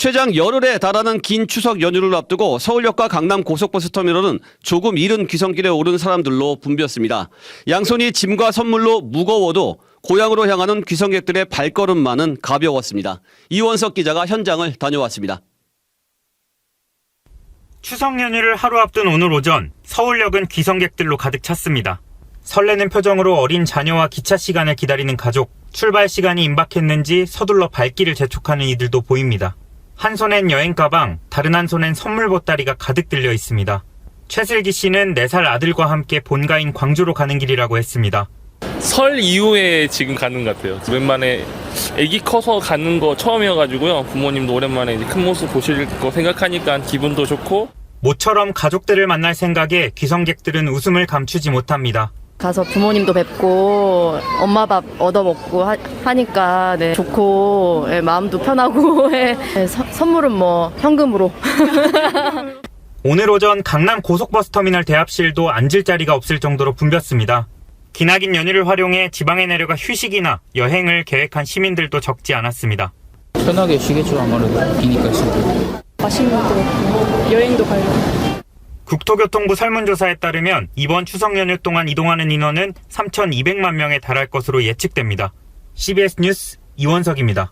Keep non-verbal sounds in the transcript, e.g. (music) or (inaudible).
최장 열흘에 달하는 긴 추석 연휴를 앞두고 서울역과 강남 고속버스 터미널은 조금 이른 귀성길에 오른 사람들로 붐볐습니다. 양손이 짐과 선물로 무거워도 고향으로 향하는 귀성객들의 발걸음만은 가벼웠습니다. 이원석 기자가 현장을 다녀왔습니다. 추석 연휴를 하루 앞둔 오늘 오전 서울역은 귀성객들로 가득 찼습니다. 설레는 표정으로 어린 자녀와 기차 시간을 기다리는 가족, 출발 시간이 임박했는지 서둘러 발길을 재촉하는 이들도 보입니다. 한 손엔 여행 가방, 다른 한 손엔 선물 보따리가 가득 들려 있습니다. 최슬기 씨는 4살 아들과 함께 본가인 광주로 가는 길이라고 했습니다. 설 이후에 지금 가는 것 같아요. 오랜만에 아기 커서 가는 거 처음이어가지고요. 부모님도 오랜만에 이제 큰 모습 보실 거 생각하니까 기분도 좋고 모처럼 가족들을 만날 생각에 귀성객들은 웃음을 감추지 못합니다. 가서 부모님도 뵙고 엄마 밥 얻어 먹고 하, 니까 네, 좋고 예, 마음도 편하고 (laughs) 예, 예, 서- 선물은 뭐 현금으로. (laughs) 오늘 오전 강남 고속버스 터미널 대합실도 앉을 자리가 없을 정도로 붐볐습니다. 기나긴 연휴를 활용해 지방에 내려가 휴식이나 여행을 계획한 시민들도 적지 않았습니다. 편하게 쉬겠죠 아무래도. 비니까 지금 맛있는 것도 먹고 여행도 가려고 국토교통부 설문조사에 따르면 이번 추석 연휴 동안 이동하는 인원은 3,200만 명에 달할 것으로 예측됩니다. CBS 뉴스 이원석입니다.